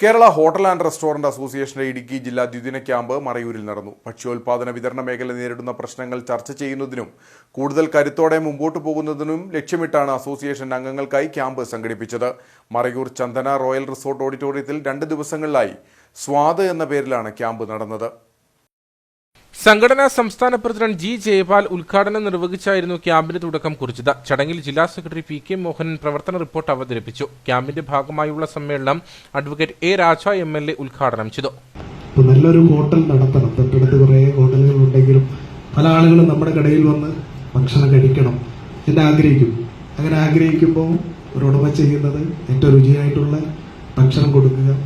Kerala hotel and restaurant അസോസിയേഷന്റെ ഇടുക്കി ജില്ലാ ദ്വിദിന ക്യാമ്പ് മറയൂരിൽ നടന്നു. ഭക്ഷ്യോൽപാദന വിതരണ മേഖല നേരിടുന്ന പ്രശ്നങ്ങൾ ചർച്ച ചെയ്യുന്നതിനും കൂടുതൽ കരുത്തോടെ മുമ്പോട്ട് പോകുന്നതിനും ലക്ഷ്യമിട്ടാണ് അസോസിയേഷൻ അംഗങ്ങൾക്കായി ക്യാമ്പ് സംഘടിപ്പിച്ചത്. മറയൂർ ചന്ദന റോയൽ റിസോർട്ട് ഓഡിറ്റോറിയത്തിൽ രണ്ട് ദിവസങ്ങളിലായി സ്വാദ് എന്ന പേരിലാണ് ക്യാമ്പ് നടന്നത്. സംഘടനാ സംസ്ഥാന പ്രസിഡന്റ് ജി ജയപാൽ ഉദ്ഘാടനം നിർവഹിച്ചായിരുന്നു ക്യാമ്പിന് തുടക്കം കുറിച്ചത്. ചടങ്ങിൽ ജില്ലാ സെക്രട്ടറി പി കെ മോഹനൻ പ്രവർത്തന റിപ്പോർട്ട് അവതരിപ്പിച്ചു. ക്യാമ്പിന്റെ ഭാഗമായുള്ള സമ്മേളനം advocate A Raja M L A ഉദ്ഘാടനം ചെയ്തു. നല്ലൊരു ഹോട്ടൽ നടത്തണം. തൊട്ടടുത്ത് കുറേ ഹോട്ടലുകൾ ഉണ്ടെങ്കിലും പല ആളുകളും നമ്മുടെ കടയിൽ വന്ന് ഭക്ഷണം കഴിക്കണം എന്ന് ആഗ്രഹിക്കും. അങ്ങനെ ആഗ്രഹിക്കുമ്പോൾ ഒരു ഉടമ ചെയ്യുന്നത് ഏറ്റവും രുചിയായിട്ടുള്ള ഭക്ഷണം കൊടുക്കുക.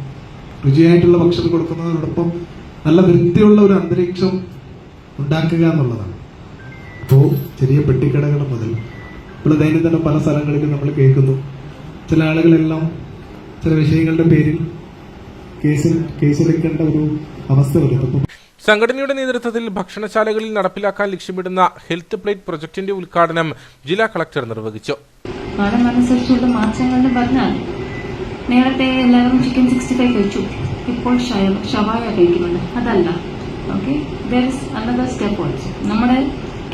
രുചിയായിട്ടുള്ള ഭക്ഷണം കൊടുക്കുന്നതിനോടൊപ്പം നല്ല വൃത്തിയുള്ള ഒരു അന്തരീക്ഷം ഉണ്ടാക്കുക എന്നുള്ളതാണ്. അപ്പോൾ ചെറിയ പെട്ടിക്കടകൾ മുതൽ ഇപ്പോൾ ദൈനംദിന പല സ്ഥലങ്ങളിലും നമ്മൾ കേൾക്കുന്നു. ചില ആളുകളെല്ലാം ചില വിഷയങ്ങളുടെ പേരിൽ കേസിൽ കേസെടുക്കേണ്ട ഒരു അവസ്ഥ വരുന്നു സംഘടനയുടെ നേതൃത്വത്തിൽ ഭക്ഷണശാലകളിൽ നടപ്പിലാക്കാൻ ലക്ഷ്യമിടുന്ന ഹെൽത്ത് പ്ലേറ്റ് പ്രൊജക്ടിന്റെ ഉദ്ഘാടനം ജില്ലാ കളക്ടർ നിർവഹിച്ചു. കാലമനുസരിച്ചുള്ള പറഞ്ഞാൽ നേരത്തെ എല്ലാവരും ചിക്കൻ സിക്സ്റ്റി ഫൈവ് കഴിച്ചു. ഇപ്പോൾ ഷവായ കഴിക്കുന്നുണ്ട്. അതല്ല. Okay there is another step also നമ്മുടെ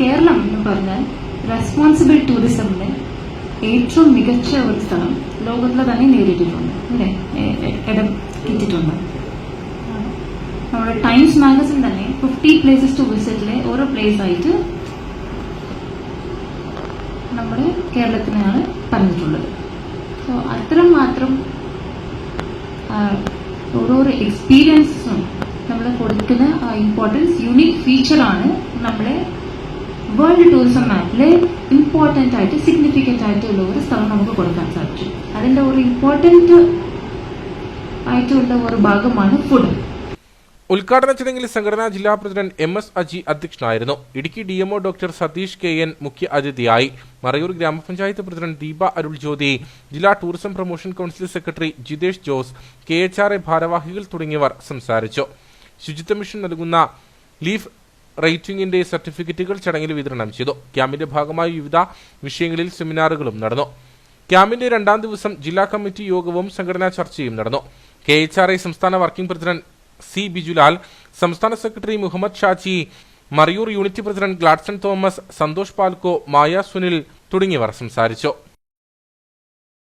കേരളം എന്ന് പറഞ്ഞാൽ റെസ്പോൺസിബിൾ ടൂറിസമിന്റെ ഏറ്റവും മികച്ച ഒരു സ്ഥലം ലോകത്തിൽ തന്നെ നേരിട്ടിട്ടുണ്ട്. അല്ലേ? ഇടം കിട്ടിയിട്ടുണ്ട്. നമ്മുടെ ടൈംസ് മാഗസിൻ തന്നെ ഫിഫ്റ്റി പ്ലേസസ് ടു വിസിറ്റിലെ ഓരോ പ്ലേസ് ആയിട്ട് നമ്മുടെ കേരളത്തിനാണ് പറഞ്ഞിട്ടുള്ളത്. സോ അത്ര മാത്രം ഓരോരോ എക്സ്പീരിയൻസും നമ്മൾ കൊടുക്കുന്ന ഇമ്പോർട്ടൻസ് യുണീക് ഫീച്ചറാണ് നമ്മുടെ വേൾഡ് ടൂറിസം മാപ്പിൽ ഇമ്പോർട്ടന്റ് ആയിട്ട് സിഗ്നിഫിക്കന്റ് ആയിട്ടുള്ള ഒരു സ്ഥലം നമുക്ക് കൊടുക്കാൻ സാധിക്കും അതിന്റെ ഒരു ഇമ്പോർട്ടന്റ് ആയിട്ടുള്ള ഒരു ഭാഗമാണ് ഫുഡ് ഉദ്ഘാടന ചടങ്ങിൽ സംഘടനാ ജില്ലാ പ്രസിഡന്റ് എം എസ് അജി അധ്യക്ഷനായിരുന്നു. Idukki DMO doctor Satheesh K N മുഖ്യ അതിഥിയായി. മറയൂർ ഗ്രാമപഞ്ചായത്ത് പ്രസിഡന്റ് ദീപ അരുൾ ജ്യോതി ജില്ലാ tourism promotion council secretary Jithesh Jose K H R A ഭാരവാഹികൾ തുടങ്ങിയവർ സംസാരിച്ചു. ശുചിത്വ മിഷൻ നൽകുന്ന ലീഫ് റേറ്റിംഗിന്റെ സർട്ടിഫിക്കറ്റുകൾ ചടങ്ങിൽ വിതരണം ചെയ്തു. ക്യാമ്പിന്റെ ഭാഗമായി വിവിധ വിഷയങ്ങളിൽ സെമിനാറുകളും നടന്നു. ക്യാമ്പിന്റെ രണ്ടാം ദിവസം ജില്ലാ കമ്മിറ്റി യോഗവും സംഘടനാ ചർച്ചയും നടന്നു. കെ എച്ച് ആർ ഐ സംസ്ഥാന വർക്കിംഗ് പ്രസിഡന്റ് സി ബിജുലാൽ സംസ്ഥാന സെക്രട്ടറി മുഹമ്മദ് ഷാജി മറിയൂർ യൂണിറ്റ് പ്രസിഡന്റ് ഗ്ലാഡ്സൺ തോമസ് സന്തോഷ് പാൽക്കോ മായ സുനിൽ തുടങ്ങിയവർ സംസാരിച്ചു.